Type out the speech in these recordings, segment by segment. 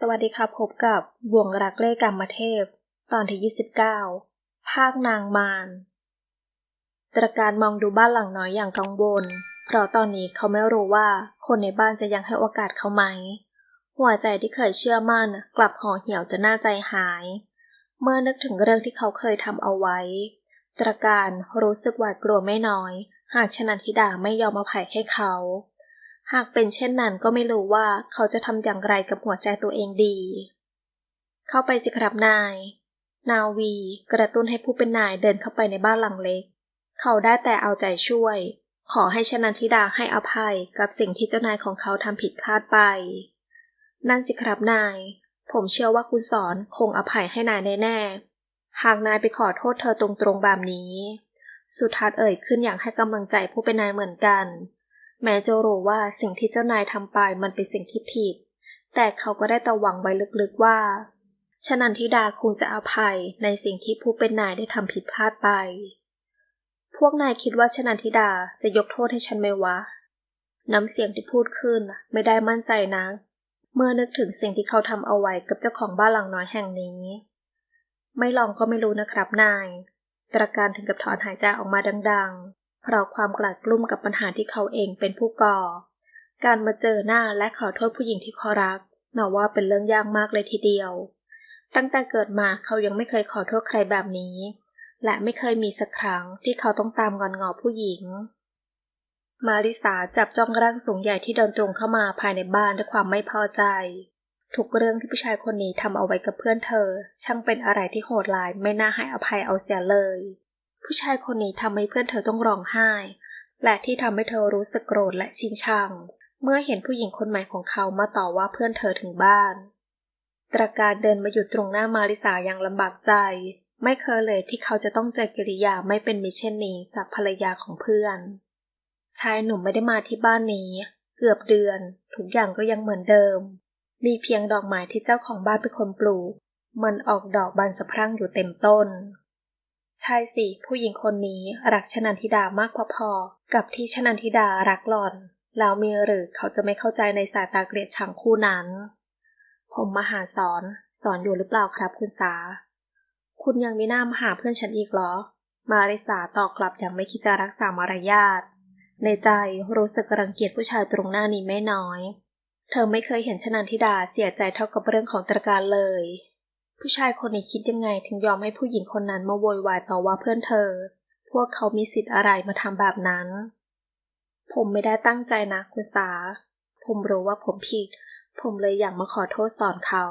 สวัสดีค่ะพบกับบ่วงรักเล่กรรมเทพ ตอนที่ 29 ภาคนางมารตระการมองดูบ้านหลังน้อยอย่างกังวล เพราะตอนนี้เขาไม่รู้ว่าคนในบ้านจะยังให้โอกาสเขาไหม หัวใจที่เคยเชื่อมั่นกลับห่อเหี่ยวจนหน้าใจหาย เมื่อนึกถึงเรื่องที่เขาเคยทำเอาไว้ ตระการรู้สึกหวาดกลัวไม่น้อย หากชนันทิดาไม่ยอมมาภัยให้เขา หากเป็นเช่นนั้นก็ไม่รู้ว่าเขาจะทำอย่างไรกับหัวใจตัวเองดี เข้าไปสิครับนาย นาวีกระตุ้นให้ผู้เป็นนายเดินเข้าไปในบ้านหลังเล็ก เขาได้แต่เอาใจช่วย ขอให้ชนันทิดาให้อภัยกับสิ่งที่เจ้านายของเขาทำผิดพลาดไป นั่นสิครับนาย ผมเชื่อว่าคุณสอนคงอภัยให้นายแน่ๆ หากนายไปขอโทษเธอตรงๆแบบนี้ สุทัศน์เอ่ยขึ้นอย่างให้กำลังใจผู้เป็นนายเหมือนกัน แม้จะรู้ว่าสิ่งที่เจ้านายทำไปมันเป็นสิ่งที่ผิด แต่เขาก็ได้แต่หวังไว้ลึกๆว่าชนันทิดาคงจะอภัยในสิ่งที่ผู้เป็นนายได้ทำผิดพลาดไป พวกนายคิดว่าชนันทิดาจะยกโทษให้ฉันไหมวะ น้ำเสียงที่พูดขึ้นไม่ได้มั่นใจนะเมื่อนึกถึงสิ่งที่เขาทำเอาไว้กับเจ้าของบ้านหลังน้อยแห่งนี้ ไม่ลองก็ไม่รู้นะครับนาย ตระการถึงกับถอนหายใจออกมาดังๆ เพราะความกลาดกลุ้มกับปัญหาที่เขาเองเป็นผู้ก่อ การมาเจอหน้าและขอโทษผู้หญิงที่เขารักน่าว่าเป็นเรื่องยากมากเลยทีเดียว ตั้งแต่เกิดมาเขายังไม่เคยขอโทษใครแบบนี้ และไม่เคยมีสักครั้งที่เขาต้องตามงอนงอผู้หญิง มาริสาจับจ้องร่างสูงใหญ่ที่เดินตรงเข้ามาภายในบ้านด้วยความไม่พอใจ ทุกเรื่องที่ผู้ชายคนนี้ทำเอาไว้กับเพื่อนเธอ ช่างเป็นอะไรที่โหดร้ายไม่น่าให้อภัยเอาเสียเลย ผู้ชายคนนี้ทำให้เพื่อนเธอต้องร้องไห้ และที่ทำให้เธอรู้สึกโกรธและชิงชัง เมื่อเห็นผู้หญิงคนใหม่ของเขามาต่อว่าเพื่อนเธอถึงบ้าน ตระการเดินมาหยุดตรงหน้ามาริสาอย่างลำบากใจ ไม่เคยเลยที่เขาจะต้องเจอกิริยาไม่เป็นมิเช่นนี้จากภรรยาของเพื่อน ชายหนุ่มไม่ได้มาที่บ้านนี้ เกือบเดือน ทุกอย่างก็ยังเหมือนเดิม มีเพียงดอกไม้ที่เจ้าของบ้านเป็นคนปลูก มันออกดอกบานสะพรั่งอยู่เต็มต้น ใช่สิ ผู้หญิงคนนี้รักชนันทิดามากพอๆกับที่ชนันทิดารักหล่อน แล้วมีหรือเขาจะไม่เข้าใจในสายตาเกลียดชังคู่นั้น ผมมาหาสอนสอนอยู่หรือเปล่าครับคุณสาคุณยังมีหน้ามาหาเพื่อนฉันอีกเหรอ มาริสาตอบกลับอย่างไม่คิดจะรักษามารยาท ในใจรู้สึกรังเกียจผู้ชายตรงหน้านี้ไม่น้อย เธอไม่เคยเห็นชนันทิดาเสียใจเท่ากับเรื่องของตรการเลย ผู้ชายคนนี้คิดยังไงถึงยอมให้ผู้หญิงคนนั้นมาโวยวายต่อว่าเพื่อนเธอ พวกเขามีสิทธิ์อะไรมาทำแบบนั้น ผมไม่ได้ตั้งใจนะคุณสา ผมรู้ว่าผมผิด ผมเลยอยากมาขอโทษสอนเขา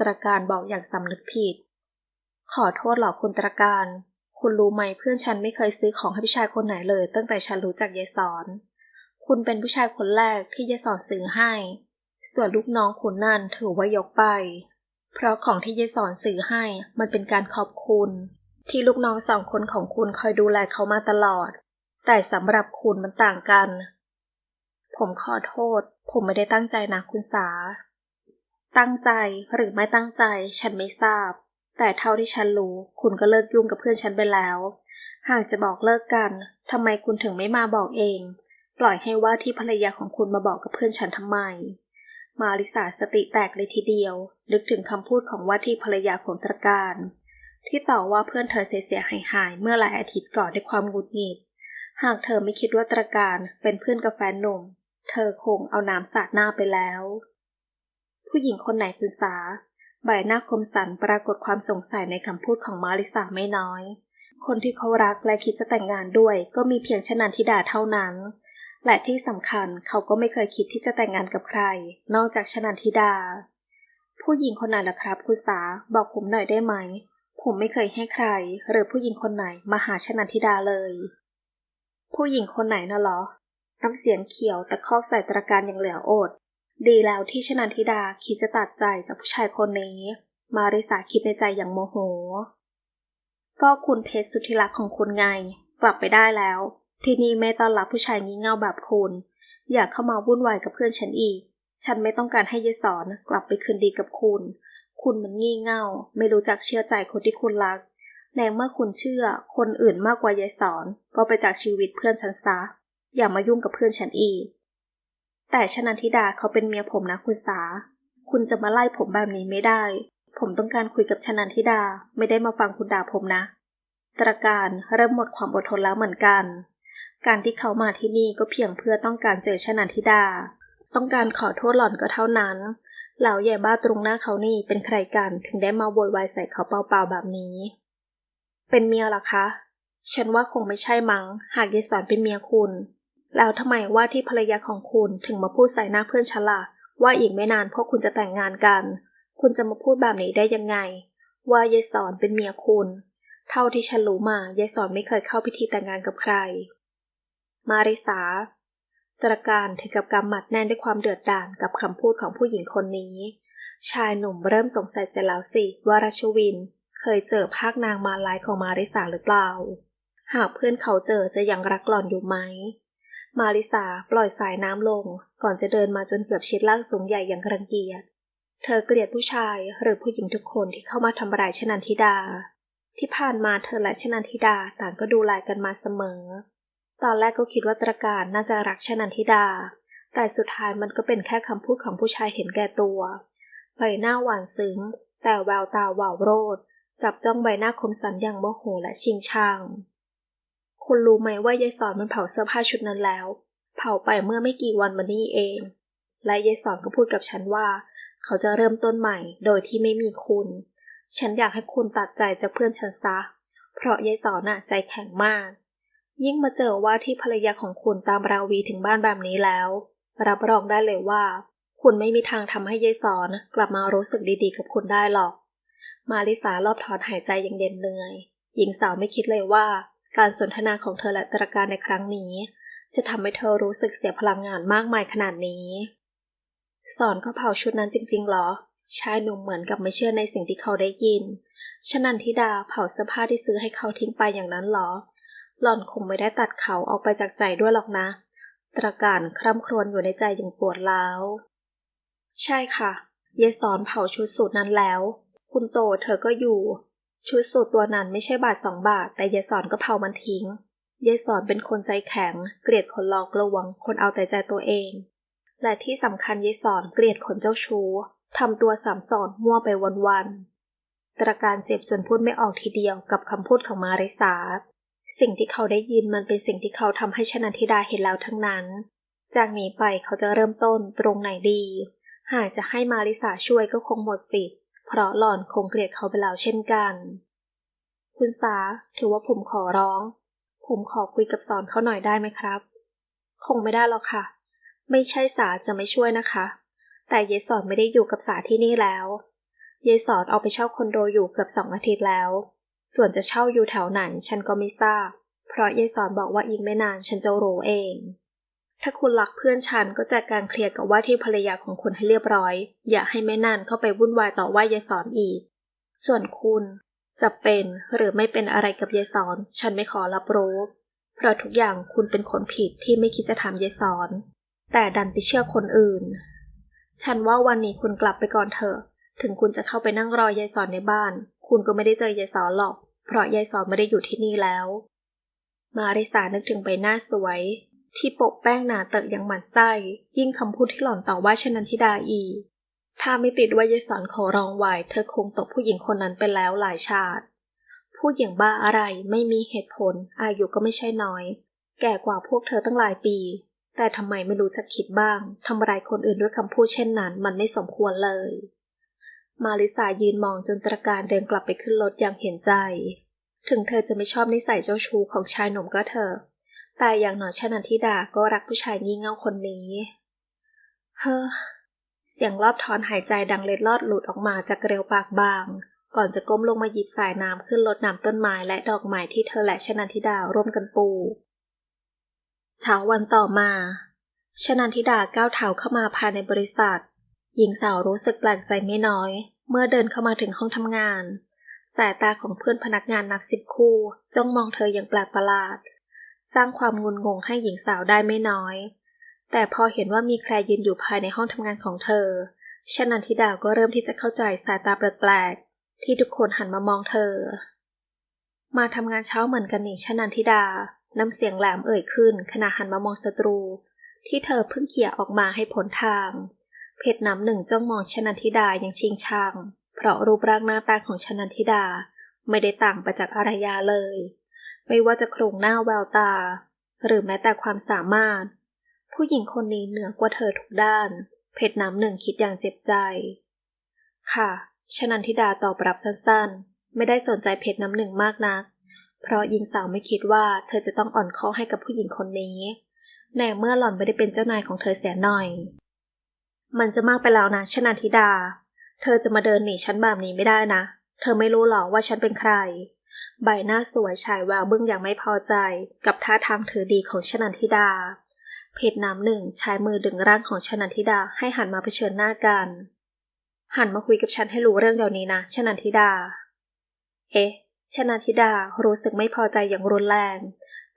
ตระการบอกอย่างสำนึกผิด ขอโทษหรอคุณตระการ คุณรู้ไหมเพื่อนฉันไม่เคยซื้อของให้ผู้ชายคนไหนเลย ตั้งแต่ฉันรู้จักยายสอน คุณเป็นผู้ชายคนแรกที่ยายสอนซื้อให้ ส่วนลูกน้องคุณนั่นถือว่ายกไป เพราะของที่ยายสอนซื้อให้มันเป็นการขอบคุณ ที่ลูกน้องสองคนของคุณคอยดูแลเขามาตลอด แต่สำหรับคุณมันต่างกัน ผมขอโทษ ผมไม่ได้ตั้งใจนะคุณสา ตั้งใจหรือไม่ตั้งใจ ฉันไม่ทราบ แต่เท่าที่ฉันรู้ คุณก็เลิกยุ่งกับเพื่อนฉันไปแล้ว หากจะบอกเลิกกันทำไมคุณถึงไม่มาบอกเอง ปล่อยให้ว่าที่ภรรยาของคุณมาบอกกับเพื่อนฉันทำไม มาริสาสติแตกเลยทีเดียว นึกถึงคำพูดของว่าที่ภรรยาของตรการ ที่ต่อว่าเพื่อนเธอเสียหายหายเมื่อหลายอาทิตย์ก่อนด้วยความหงุดหงิด หากเธอไม่คิดว่าตรการเป็นเพื่อนกับแฟนหนุ่ม เธอคงเอาน้ำสาดหน้าไปแล้ว ผู้หญิงคนไหนคือสา ใบหน้าคมสันปรากฏความสงสัยในคำพูดของมาริสาไม่น้อย คนที่เขารักและคิดจะแต่งงานด้วย ก็มีเพียงชนันทิดาเท่านั้น และที่สำคัญเขาก็ไม่เคยคิดที่จะแต่งงานกับใคร นอกจากชนันทิดา ผู้หญิงคนไหนล่ะครับ คุณสาบอกผมหน่อยได้ไหม ผมไม่เคยให้ใคร หรือผู้หญิงคนไหนมาหาชนันทิดาเลย ผู้หญิงคนไหนน่ะเหรอน้ำเสียงเขียวแต่คอกใส่ตระการอย่างเหลืออด ดีแล้วที่ชนันทิดาคิดจะตัดใจจากผู้ชายคนนี้ มาริสาคิดในใจอย่างโมโห ก็คุณเพชรสุธิรักของคุณไง กลับไปได้แล้ว ที่นี่ไม่ต้อนรับผู้ชายงี่เง่าแบบคุณอยากเข้ามาวุ่นวายกับเพื่อนฉันอีก ฉันไม่ต้องการให้ยายสอนกลับไปคืนดีกับคุณ คุณมันงี่เง่า ไม่รู้จักเชื่อใจคนที่คุณรักในเมื่อคุณเชื่อคนอื่นมากกว่ายายสอน ก็ไปจากชีวิตเพื่อนฉันซะ อย่ามายุ่งกับเพื่อนฉันอีก แต่ชนันทิดาเขาเป็นเมียผมนะคุณสา คุณจะมาไล่ผมแบบนี้ไม่ได้ ผมต้องการคุยกับชนันทิดาไม่ได้มาฟังคุณด่าผมนะ ตระการเริ่มหมดความอดทนแล้วเหมือนกัน การที่เขามาที่นี่ก็เพียงเพื่อต้องการเจอชนันทิดา ต้องการขอโทษหล่อนก็เท่านั้นแล้วใหญ่บ้าตรงหน้าเขานี่เป็นใครกันถึงได้มาโวยวายใส่เขาเปล่าๆแบบนี้ เป็นเมียหรอคะ ฉันว่าคงไม่ใช่มั้ง หากยายสอนเป็นเมียคุณ แล้วทำไมว่าที่ภรรยาของคุณถึงมาพูดใส่หน้าเพื่อนฉันล่ะว่าอีกไม่นานพวกคุณจะแต่งงานกัน คุณจะมาพูดแบบนี้ได้ยังไง ว่ายายสอนเป็นเมียคุณ เท่าที่ฉันรู้มายายสอนไม่เคยเข้าพิธีแต่งงานกับใคร มาริสาตระการถึงกับกำหมัดแน่นด้วยความเดือดดาลกับคำพูดของผู้หญิงคนนี้ ชายหนุ่มเริ่มสงสัยแต่แล้วสิว่าราชวิน เคยเจอภาคนางมาลายของมาริสาหรือเปล่า หากเพื่อนเขาเจอจะยังรักหล่อนอยู่ไหม มาริสาปล่อยสายน้ำลง ก่อนจะเดินมาจนเกือบชิดร่างสูงใหญ่อย่างรังเกียจ เธอเกลียดผู้ชายหรือผู้หญิงทุกคนที่เข้ามาทำร้ายชนันทิดา ที่ผ่านมาเธอและชนันทิดาต่างก็ดูแลกันมาเสมอ ตอนแรกก็คิดว่าตระการน่าจะรักชนันทิดา แต่สุดท้ายมันก็เป็นแค่คำพูดของผู้ชายเห็นแก่ตัวใบหน้าหวานซึ้ง แต่แววตาหวาวโรด จับจ้องใบหน้าคมสันอย่างโมโหและชิงชังคุณรู้ไหมว่ายายสอนมันเผาเสื้อผ้าชุดนั้นแล้ว เผาไปเมื่อไม่กี่วันมานี้เอง และยายสอนก็พูดกับฉันว่า เขาจะเริ่มต้นใหม่โดยที่ไม่มีคุณ ฉันอยากให้คุณตัดใจจากเพื่อนฉันซะ เพราะยายสอนน่ะใจแข็งมาก ยิ่งมาเจอว่าที่ภรรยาของคุณตามราวีถึงบ้านแบบนี้แล้ว รับรองได้เลยว่า คุณไม่มีทางทำให้ยายสอนกลับมารู้สึกดีๆ กับคุณได้หรอก มาริสารอบถอนหายใจอย่างเด่นเหนื่อย หญิงสาวไม่คิดเลยว่า การสนทนาของเธอและตระการในครั้งนี้ จะทำให้เธอรู้สึกเสียพลังงานมากมายขนาดนี้ สอนเขาเผาชุดนั้นจริงๆหรอชายหนุ่มเหมือนกับไม่เชื่อในสิ่งที่เขาได้ยินชนันทิดาเผาเสื้อผ้าที่ซื้อให้เขาทิ้งไปอย่างนั้นหรอ หล่อนคงไม่ได้ตัดเขาออกไปจากใจด้วยหรอกนะ ตระการคร่ำครวญอยู่ในใจอย่างปวดร้าว ใช่ค่ะ เยสอนเผาชุดสูตรนั้นแล้ว คุณโตเธอก็อยู่ ชุดสูตรตัวนั้นไม่ใช่บาทสองบาท แต่เยสอนก็เผามันทิ้ง เยสอนเป็นคนใจแข็ง เกลียดคนหลอกลวง คนเอาแต่ใจตัวเอง และที่สำคัญเยสอนเกลียดคนเจ้าชู้ทำตัวสามสอนมั่วไปวันๆตระการเจ็บจนพูดไม่ออกทีเดียวกับคำพูดของมาริสา สิ่งที่เขาได้ยินมันเป็นสิ่งที่เขาทำให้ชนันทิดาเห็นแล้วทั้งนั้น จากนี้ไปเขาจะเริ่มต้นตรงไหนดี หากจะให้มาริสาช่วยก็คงหมดสิทธิ์เพราะหล่อนคงเกลียดเขาไปแล้วเช่นกัน คุณสาถือว่าผมขอร้อง ผมขอคุยกับสอนเขาหน่อยได้ไหมครับ คงไม่ได้หรอกค่ะ ไม่ใช่สาจะไม่ช่วยนะคะ แต่เยสอนไม่ได้อยู่กับสาที่นี่แล้ว เยสอนเอาไปเช่าคอนโดอยู่เกือบสองอาทิตย์แล้ว ส่วนจะเช่าอยู่แถวไหนฉันก็ไม่ทราบ เพราะเยสอนบอกว่าอีกไม่นานฉันจะรู้เอง ถ้าคุณรักเพื่อนฉันก็จัดการเคลียร์กับว่าที่ภรรยาของคุณให้เรียบร้อย อย่าให้แม่นานเข้าไปวุ่นวายต่อว่ายายสอนอีก ส่วนคุณจะเป็นหรือไม่เป็นอะไรกับยายสอน ฉันไม่ขอรับรู้ เพราะทุกอย่างคุณเป็นคนผิดที่ไม่คิดจะทำยายสอน แต่ดันไปเชื่อคนอื่น ฉันว่าวันนี้คุณกลับไปก่อนเถอะ ถึงคุณจะเข้าไปนั่งรอยายสอนในบ้าน คุณก็ไม่ได้เจอยายสอนหรอก เพราะยายสอนไม่ได้อยู่ที่นี่แล้ว มาริสานึกถึงใบหน้าสวย ที่ปกแป้งหนาเตอะอย่างหมันไส้ ยิ่งคำพูดที่หล่อนต่อว่าชนันทิดาอี ถ้าไม่ติดว่ายายสอนขอร้องไหวเธอคงตกผู้หญิงคนนั้นไปแล้วหลายชาติ ผู้หญิงบ้าอะไรไม่มีเหตุผล อายุก็ไม่ใช่น้อย แก่กว่าพวกเธอตั้งหลายปี แต่ทำไมไม่รู้จักคิดบ้างทำร้ายคนอื่นด้วยคำพูดเช่นนั้น มันไม่สมควรเลย มาริสายืนมองจนตระการเดินกลับไปขึ้นรถอย่างเห็นใจ ถึงเธอจะไม่ชอบนิสัยเจ้าชู้ของชายหนุ่มก็เถอะ แต่อย่างหน่อยชนันทิดาก็รักผู้ชายงี่เง่าคนนี้ เฮ้อ เสียงรอบถอนหายใจดังเล็ดลอดหลุดออกมาจากเกลียวปากบาง ก่อนจะก้มลงมาหยิบสายน้ำขึ้นรดน้ำต้นไม้และดอกไม้ที่เธอและชนันทิดาร่วมกันปลูกเช้าวันต่อมาชนันทิดาก้าวเท้าเข้ามาภายในบริษัท หญิงสาวรู้สึกแปลกใจไม่น้อย เมื่อเดินเข้ามาถึงห้องทำงาน สายตาของเพื่อนพนักงานนับสิบคู่จ้องมองเธออย่างแปลกประหลาด สร้างความงุนงงให้หญิงสาวได้ไม่น้อย แต่พอเห็นว่ามีใครยืนอยู่ภายในห้องทำงานของเธอชนันทิดาก็เริ่มที่จะเข้าใจสายตาแปลกๆที่ทุกคนหันมามองเธอ มาทำงานเช้าเหมือนกันนี่ชนันทิดาน้ำเสียงแหลมเอ่ยขึ้นขณะหันมามองศัตรู ที่เธอเพิ่งเขี่ยออกมาให้พ้นทาง เพชรน้ำหนึ่งจ้องมองชนันทิดาอย่างชิงชัง เพราะรูปร่างหน้าตาของชนันทิดาไม่ได้ต่างไปจากอารยาเลย ไม่ว่าจะโครงหน้าแววตา หรือแม้แต่ความสามารถ ผู้หญิงคนนี้เหนือกว่าเธอทุกด้าน เพชรน้ำหนึ่งคิดอย่างเจ็บใจ ค่ะ ชนันทิดาตอบรับสั้นๆ ไม่ได้สนใจเพชรน้ำหนึ่งมากนัก เพราะหญิงสาวไม่คิดว่าเธอจะต้องอ่อนข้อให้กับผู้หญิงคนนี้แน่เมื่อหล่อนไม่ได้เป็นเจ้านายของเธอเสียหน่อย มันจะมากไปแล้วนะชนันทิดา เธอจะมาเดินหนีฉันแบบนี้ไม่ได้นะ เธอไม่รู้หรอกว่าฉันเป็นใคร ใบหน้าสวยฉายแววบึ้งอย่างไม่พอใจ กับท่าทางถือดีของชนันทิดา เพชรน้ำหนึ่งใช้มือดึงร่างของชนันทิดาให้หันมาเผชิญหน้ากัน หันมาคุยกับฉันให้รู้เรื่องเดี๋ยวนี้นะชนันทิดา เอ๊ะชนันทิดารู้สึกไม่พอใจอย่างรุนแรง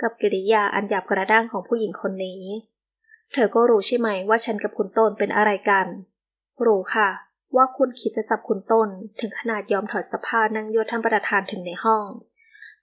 กับกิริยาอันหยาบกระด้างของผู้หญิงคนนี้ เธอก็รู้ใช่ไหมว่าฉันกับคุณต้นเป็นอะไรกัน รู้ค่ะ ว่าคุณคิดจะจับคุณต้น ถึงขนาดยอมถอดสภานั่งยวดท่านประธานถึงในห้อง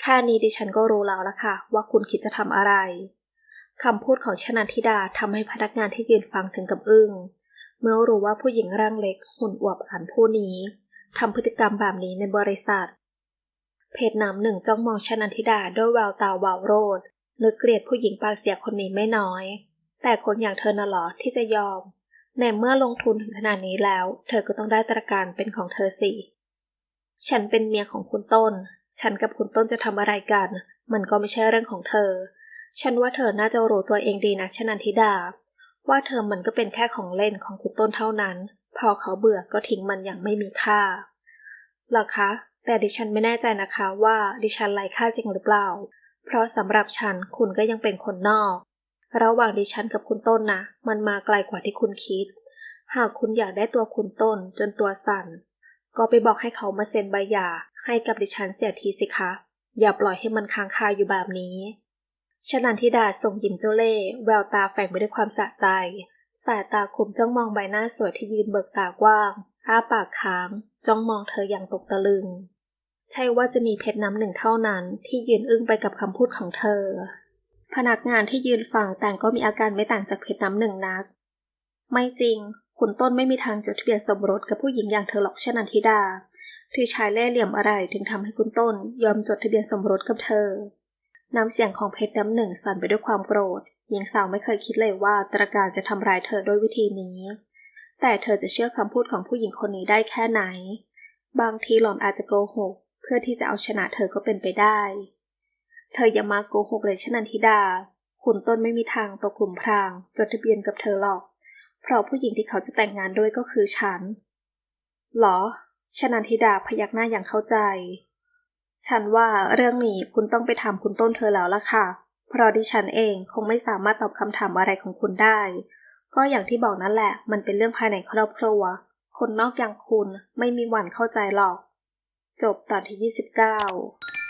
แค่นี้ดิฉันก็รู้แล้วละค่ะ ว่าคุณคิดจะทำอะไรคำพูดของชนันทิดาทำให้พนักงานที่ยืนฟังถึงกับอึ้ง เมื่อรู้ว่าผู้หญิงร่างเล็กหุ่นอวบอันผู้นี้ทำพฤติกรรมแบบนี้ในบริษัท เพจน้ำหนึ่งจ้องมองชนันทิดาด้วยแววตาวาวโรดนึกเกลียดผู้หญิงปากเสียคนนี้ไม่น้อย แต่คนอย่างเธอน่ะหรอที่จะยอม ในเมื่อลงทุนถึงขนาดนี้แล้ว เธอก็ต้องได้ตระการเป็นของเธอสิ ฉันเป็นเมียของคุณต้น ฉันกับคุณต้นจะทำอะไรกัน มันก็ไม่ใช่เรื่องของเธอ ฉันว่าเธอน่าจะรู้ตัวเองดีนะชนันทิดา ว่าเธอมันก็เป็นแค่ของเล่นของคุณต้นเท่านั้น พอเขาเบื่อก็ทิ้งมันอย่างไม่มีค่าหรอคะ แต่ดิฉันไม่แน่ใจนะคะว่าดิฉันไร้ค่าจริงหรือเปล่า เพราะสำหรับฉันคุณก็ยังเป็นคนนอก ระหว่างดิฉันกับคุณต้นนะ มันมาไกลกว่าที่คุณคิด หากคุณอยากได้ตัวคุณต้นจนตัวสั่น ก็ไปบอกให้เขามาเซ็นใบหย่าให้กับดิฉันเสียทีสิคะ อย่าปล่อยให้มันค้างคาอยู่แบบนี้ชนันทิดาส่งยิ้มเจ้าเล่แววตาแฝงไปด้วยความสะใจ สายตาคุมจ้องมองใบหน้าสวยที่ยืนเบิกตากว้างอ้าปากค้าง จ้องมองเธออย่างตกตะลึง ใช่ว่าจะมีเพชรน้ำหนึ่งเท่านั้นที่ยืนอึ้งไปกับคำพูดของเธอ พนักงานที่ยืนฟังแต่างก็มีอาการไม่ต่างจากเพชรน้ำหนึ่งนัก ไม่จริง คุณต้นไม่มีทางจดทะเบียนสมรสกับผู้หญิงอย่างเธอหรอกเช่นันทิดาที่ชายเล่ห์เหลี่ยมอะไรถึงทำให้คุณต้น ยอมจดทะเบียนสมรสกับเธอ น้ำเสียงของเพชรน้ำหนึ่งสั่นไปด้วยความโกรธ หญิงสาวไม่เคยคิดเลยว่าตระการจะทำร้ายเธอด้วยวิธีนี้ แต่เธอจะเชื่อคำพูดของผู้หญิงคนนี้ได้แค่ไหน บางทีหล่อนอาจจะโกหก เพื่อที่จะเอาชนะเธอก็เป็นไปได้ เธออย่ามาโกหกเลยชนันทิดา คุณต้นไม่มีทางตกกลุ่มพรางจดทะเบียนกับเธอหรอก เพราะผู้หญิงที่เขาจะแต่งงานด้วยก็คือฉัน หรอ ชนันทิดาพยักหน้าอย่างเข้าใจ ฉันว่าเรื่องนี้คุณต้องไปถามคุณต้นเธอแล้วล่ะค่ะ เพราะดิฉันเองคงไม่สามารถตอบคำถามอะไรของคุณได้ ก็อย่างที่บอกนั่นแหละ มันเป็นเรื่องภายในครอบครัว คนนอกอย่างคุณไม่มีวันเข้าใจหรอก จบตอนที่ 29